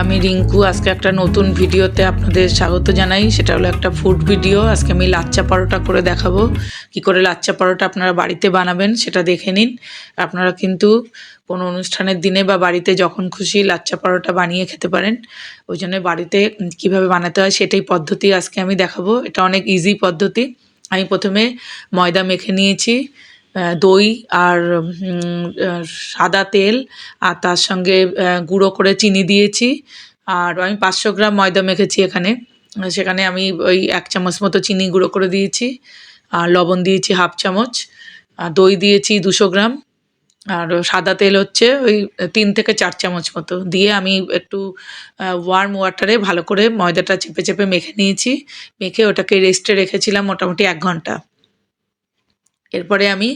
আমি রিঙ্কু, আজকে একটা নতুন ভিডিওতে আপনাদের স্বাগত জানাই। সেটা হলো একটা ফুড ভিডিও আজকে আমি লাচ্চা পরোটা করে দেখাবো। কি করে লাচ্চা পরোটা আপনারা বাড়িতে বানাবেন সেটা দেখে নিন। আপনারা কিন্তু কোনো অনুষ্ঠানের দিনে বা বাড়িতে যখন খুশি লাচ্চা পরোটা বানিয়ে খেতে পারেন। ওই জন্য বাড়িতে কীভাবে বানাতে হয় সেটাই পদ্ধতি আজকে আমি দেখাবো। এটা অনেক ইজি পদ্ধতি। আমি প্রথমে ময়দা মেখে নিয়েছি। দই আর সাদা তেল আর তার সঙ্গে গুঁড়ো করে চিনি দিয়েছি। আর আমি পাঁচশো গ্রাম ময়দা মেখেছি এখানে। সেখানে আমি ওই এক চামচ মতো চিনি গুঁড়ো করে দিয়েছি। আর লবণ দিয়েছি হাফ চামচ। আর দই দিয়েছি দুশো গ্রাম। আর সাদা তেল হচ্ছে ওই তিন থেকে চার চামচ মতো। দিয়ে আমি একটু ওয়ার্ম ওয়াটারে ভালো করে ময়দাটা চেপে চেপে মেখে নিয়েছি। মেখে ওটাকে রেস্টে রেখেছিলাম মোটামুটি এক ঘণ্টা। এরপরে আমি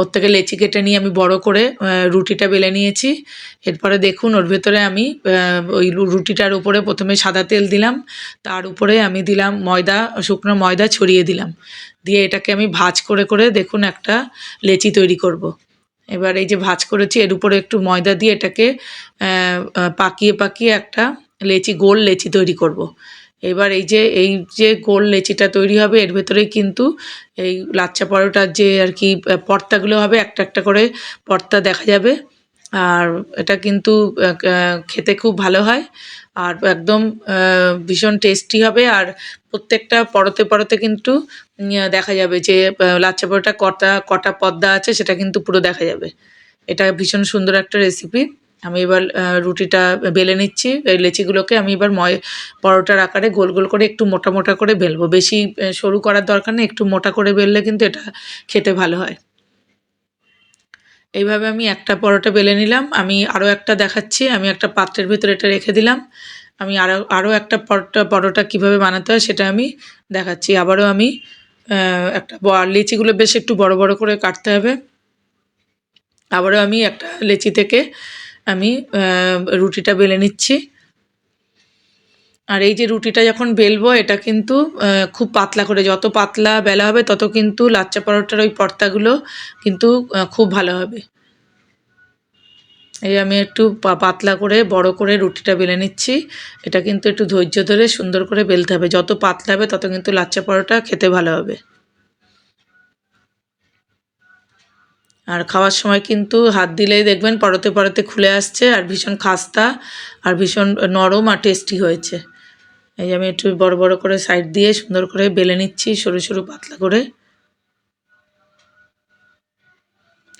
ওর থেকে লেচি কেটে নিয়ে আমি বড় করে রুটিটা বেলে নিয়েছি এরপরে দেখুন, ওর ভেতরে আমি ওই রুটিটার উপরে প্রথমে সাদা তেল দিলাম তার উপরে আমি দিলাম ময়দা, শুকনো ময়দা ছড়িয়ে দিলাম দিয়ে এটাকে আমি ভাজ করে করে দেখুন একটা লেচি তৈরি করব। এবার এই যে ভাজ করেছি, এর উপরে একটু ময়দা দিয়ে এটাকে পাকিয়ে পাকিয়ে একটা লেচি, গোল লেচি তৈরি করব। এবার এই যে এই যে গোল লেচিটা তৈরি হবে, এর ভেতরেই কিন্তু এই লাচ্চা পরোটার যে আর কি পর্তাগুলো হবে, একটা একটা করে পর্তা দেখা যাবে। আর এটা কিন্তু খেতে খুব ভালো হয়। আর একদম ভীষণ টেস্টি হবে। আর প্রত্যেকটা পরতে পরতে কিন্তু দেখা যাবে যে লাচ্চা পরোটা কটা কটা পদ্মা আছে, সেটা কিন্তু পুরো দেখা যাবে। এটা ভীষণ সুন্দর একটা রেসিপি আমি এবার রুটিটা বেলে নিচ্ছি, এই লেচিগুলোকে আমি এবার ময়, পরোটার আকারে গোল গোল করে একটু মোটা মোটা করে বেলবো। বেশি সরু করার দরকার নেই, একটু মোটা করে বেললে কিন্তু এটা খেতে ভালো হয়। এইভাবে আমি একটা পরোটা বেলে নিলাম, আমি আরও একটা দেখাচ্ছি, আমি একটা পাত্রের ভিতরে এটা রেখে দিলাম। আমি আরও আরও একটা পরোটা পরোটা কীভাবে বানাতে হয় সেটা আমি দেখাচ্ছি। আবারও আমি একটা লিচিগুলো বেশ একটু বড় বড় করে কাটতে হবে। আবারও আমি একটা লেচি থেকে আমি রুটিটা বেলে নিচ্ছি। আর এই যে রুটিটা যখন বেলবো, এটা কিন্তু খুব পাতলা করে, যত পাতলা বেলা হবে, তত কিন্তু লাচ্চা পরোটার ওই পর্তাগুলো কিন্তু খুব ভালো হবে। এই আমি একটু পাতলা করে, বড় করে রুটিটা বেলে নিচ্ছি। এটা কিন্তু একটু ধৈর্য ধরে সুন্দর করে বেলতে হবে। যত পাতলা হবে, তত কিন্তু লাচ্চা পরোটা খেতে ভালো হবে। আর খাওয়ার সময় কিন্তু হাত দিলেই দেখবেন পরতে পরতে খুলে আসছে আর ভীষণ খাস্তা আর ভীষণ নরম আর টেস্টি হয়েছে। এই যে আমি একটু বড় বড় করে সাইড দিয়ে সুন্দর করে বেলে নিচ্ছি সরু সরু পাতলা করে।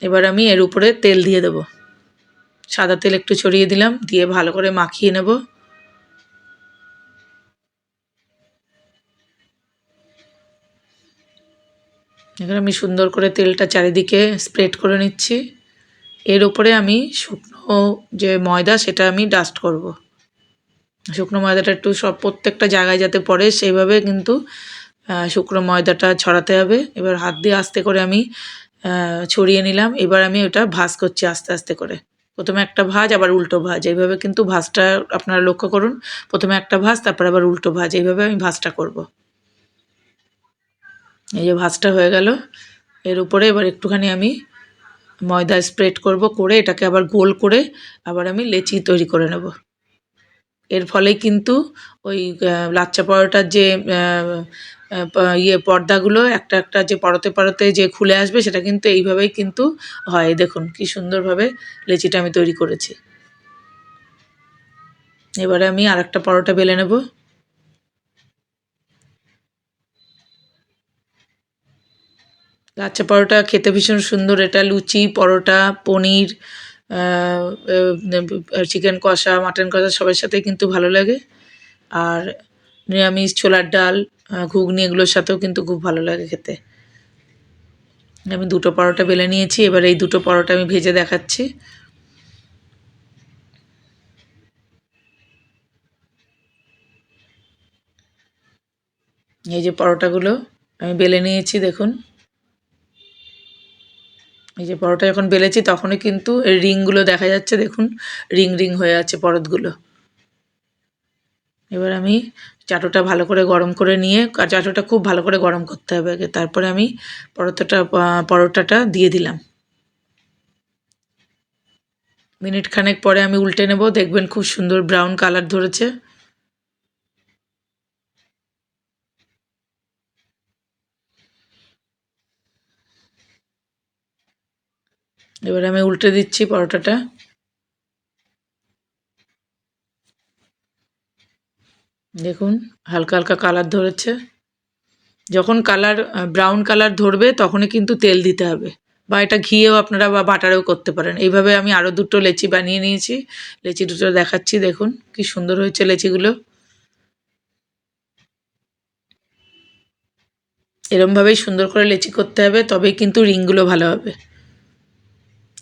এবার আমি এর উপরে তেল দিয়ে দেবো। সাদা তেল একটু ছড়িয়ে দিলাম, দিয়ে ভালো করে মাখিয়ে নেব। এখানে আমি সুন্দর করে তেলটা চারিদিকে স্প্রেড করে নিচ্ছি। এর উপরে আমি শুকনো যে ময়দা সেটা আমি ডাস্ট করব। শুকনো ময়দাটা একটু সব প্রত্যেকটা জায়গায় যাতে পড়ে, সেইভাবে কিন্তু শুকনো ময়দাটা ছড়াতে হবে। এবার হাত দিয়ে আস্তে করে আমি ছড়িয়ে নিলাম। এবার আমি ওটা ভাজ করছি আস্তে আস্তে করে। প্রথমে একটা ভাজ, আবার উল্টো ভাজ। এইভাবে কিন্তু ভাজটা আপনারা লক্ষ্য করুন। প্রথমে একটা ভাজ, তারপর আবার উল্টো ভাজ। এইভাবে আমি ভাজটা করব। এই যে ভাজটা হয়ে গেল। এর উপরে এবার একটুখানি আমি ময়দা স্প্রেড করব করে এটাকে আবার গোল করে আবার আমি লেচি তৈরি করে নেব। এর ফলে কিন্তু ওই লাচ্চা পরোটার যে ইয়ে পর্দাগুলো একটা একটা যে পরতে পরতে যে খুলে আসবে সেটা কিন্তু এইভাবেই কিন্তু হয়। দেখুন কি সুন্দরভাবে লেচিটা আমি তৈরি করেছি। এবারে আমি আর একটা পরোটা বেলে নেব। লাচ্চা পরোটা খেতে ভীষণ সুন্দর। এটা লুচি, পরোটা, পনির চিকেন কষা, মাটন কষা সবার সাথেই কিন্তু ভালো লাগে। আর নিরামিষ, ছোলার ডাল ঘুগনি এগুলোর সাথেও কিন্তু খুব ভালো লাগে খেতে। আমি দুটো পরোটা বেলে নিয়েছি, এবার এই দুটো পরোটা আমি ভেজে দেখাচ্ছি। এই যে পরোটাগুলো আমি বেলে নিয়েছি, দেখুন। এই যে পরোটা যখন বেলেছি তখনই কিন্তু রিংগুলো দেখা যাচ্ছে, দেখুন। রিং রিং হয়ে আছে পরতগুলো। এবার আমি চাটোটা ভালো করে গরম করে নিয়ে চাটুটা খুব ভালো করে গরম করতে হবে আগে। তারপরে আমি পরোটাটা পরোটাটা দিয়ে দিলাম। মিনিট খানেক পরে আমি উল্টে নেব, দেখবেন খুব সুন্দর ব্রাউন কালার ধরেছে। এবার আমি উল্টে দিচ্ছি পরোটাটা। দেখুন, হালকা হালকা কালার ধরেছে। যখন কালার ব্রাউন কালার ধরবে, তখনই কিন্তু তেল দিতে হবে। বা এটা ঘিয়েও আপনারা বা বাটারেও করতে পারেন। এইভাবে আমি আরও দুটো লেচি বানিয়ে নিয়েছি। লেচি দুটো দেখাচ্ছি, দেখুন কি সুন্দর হয়েছে লেচিগুলো। এরমভাবেই সুন্দর করে লেচি করতে হবে, তবেই কিন্তু রিংগুলো ভালো হবে।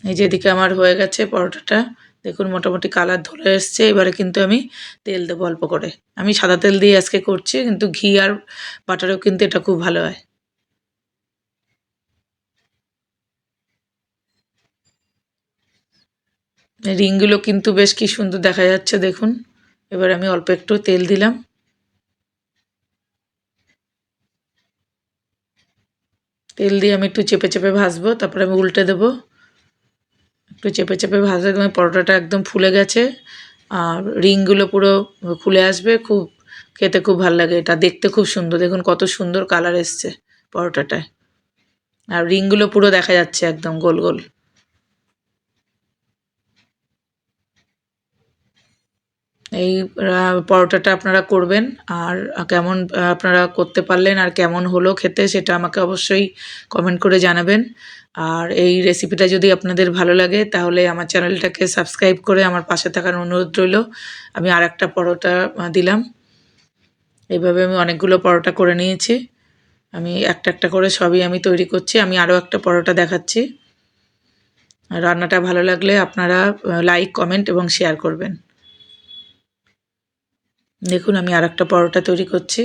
এই যেদিকে আমার হয়ে গেছে পরোটাটা। দেখুন, মোটামুটি কালার ধরে এসছে। এবারে কিন্তু আমি তেল দেবো অল্প করে। আমি সাদা তেল দিয়ে আজকে করছি, কিন্তু ঘি আর বাটারেও কিন্তু এটা খুব ভালো হয়। রিংগুলো কিন্তু বেশ কি সুন্দর দেখা যাচ্ছে, দেখুন। এবার আমি অল্প একটু তেল দিলাম। তেল দিয়ে আমি একটু চেপে চেপে ভাজবো, তারপরে আমি উল্টে দেবো। একটু চেপে চেপে ভাজলে তোমার পরোটাটা একদম ফুলে গেছে। আর রিংগুলো পুরো খুলে আসবে। খুব খেতে খুব ভালো লাগে এটা। দেখতে খুব সুন্দর। দেখুন কত সুন্দর কালার এসছে পরোটাটায়। আর রিংগুলো পুরো দেখা যাচ্ছে একদম গোল গোল। এই পরোটাটা আপনারা করবেন আর কেমন আপনারা করতে পারলেন আর কেমন হলো খেতে সেটা আমাকে অবশ্যই কমেন্ট করে জানাবেন। আর এই রেসিপিটা যদি আপনাদের ভালো লাগে তাহলে আমার চ্যানেলটাকে সাবস্ক্রাইব করে আমার পাশে থাকার অনুরোধ রইল। আমি আর একটা পরোটা দিলাম। এইভাবে আমি অনেকগুলো পরোটা করে নিয়েছি। আমি একটা একটা করে সবই আমি তৈরি করছি। আমি আরও একটা পরোটা দেখাচ্ছি। রান্নাটা ভালো লাগলে আপনারা লাইক কমেন্ট এবং শেয়ার করবেন। দেখুন, আমি আর একটা পরোটা তৈরি করছি।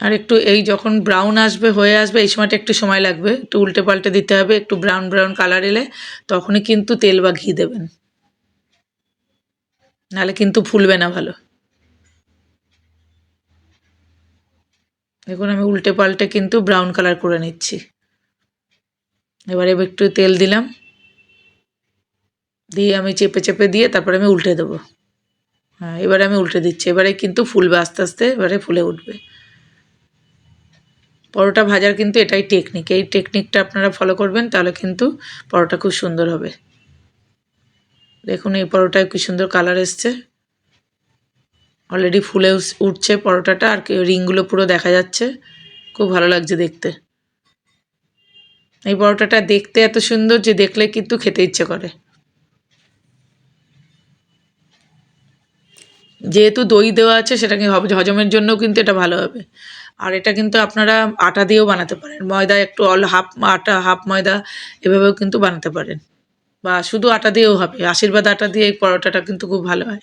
আর একটু এই যখন ব্রাউন আসবে, হয়ে আসবে, এই সময়টা একটু সময় লাগবে। একটু উল্টে পাল্টে দিতে হবে, একটু ব্রাউন ব্রাউন কালার এলে তখনই কিন্তু তেল বা ঘি দেবেন। নাহলে কিন্তু ফুলবে না ভালো। দেখুন, আমি উল্টে পাল্টে কিন্তু ব্রাউন কালার করে নিচ্ছি। এবারে একটু তেল দিলাম। দিয়ে আমি চেপে চেপে দিয়ে তারপরে আমি উল্টে দেবো। হ্যাঁ এবারে আমি উল্টে দিচ্ছি। এবারে কিন্তু ফুলবে আস্তে আস্তে, এবারে ফুলে উঠবে। পরোটা ভাজার কিন্তু এটাই টেকনিক এই টেকনিকটা আপনারা ফলো করবেন, তাহলে কিন্তু পরোটা খুব সুন্দর হবে। দেখুন, এই পরোটায় কি সুন্দর কালার এসছে। অলরেডি ফুলে উঠছে পরোটাটা, আর রিংগুলো পুরো দেখা যাচ্ছে। খুব ভালো লাগছে দেখতে। এই পরোটাটা দেখতে এত সুন্দর যে দেখলে কিন্তু খেতে ইচ্ছে করে। যেহেতু দই দেওয়া আছে সেটা সেটাকে হজমের জন্যও কিন্তু এটা ভালো হবে। আর এটা কিন্তু আপনারা আটা দিয়েও বানাতে পারেন। ময়দা একটু অল হাফ আটা, হাফ ময়দা এভাবেও কিন্তু বানাতে পারেন। বা শুধু আটা দিয়েও হবে। আশীর্বাদ আটা দিয়ে এই পরোটাটা কিন্তু খুব ভালো হয়।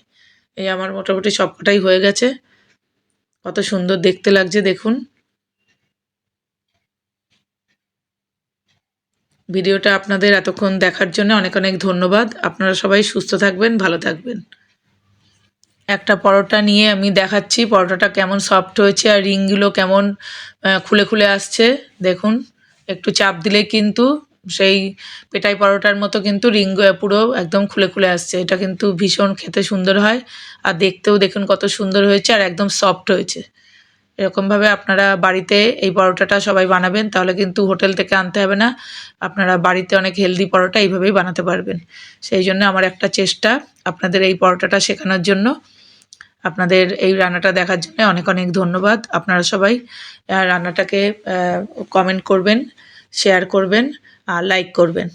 এই আমার মোটামুটি সবকটাই হয়ে গেছে। কত সুন্দর দেখতে লাগছে, দেখুন। ভিডিওটা আপনাদের এতক্ষণ দেখার জন্য অনেক অনেক ধন্যবাদ। আপনারা সবাই সুস্থ থাকবেন, ভালো থাকবেন। একটা পরোটা নিয়ে আমি দেখাচ্ছি, পরোটাটা কেমন সফট হয়েছে আর রিংগুলো কেমন খুলে খুলে আসছে। দেখুন, একটু চাপ দিলে কিন্তু সেই পেটাই পরোটার মতো কিন্তু রিং পুরো একদম খুলে খুলে আসছে। এটা কিন্তু ভীষণ খেতে সুন্দর হয় আর দেখতেও দেখুন কত সুন্দর হয়েছে আর একদম সফট হয়েছে। এরকমভাবে আপনারা বাড়িতে এই পরোটাটা সবাই বানাবেন, তাহলে কিন্তু হোটেল থেকে আনতে হবে না। আপনারা বাড়িতে অনেক হেলদি পরোটা এইভাবেই বানাতে পারবেন। সেই জন্য আমার একটা চেষ্টা আপনাদের এই পরোটাটা শেখানোর জন্য। আপনাদের এই রান্নাটা দেখার জন্য অনেক অনেক ধন্যবাদ। আপনারা সবাই রান্নাটাকে কমেন্ট করবেন শেয়ার করবেন, আর লাইক করবেন।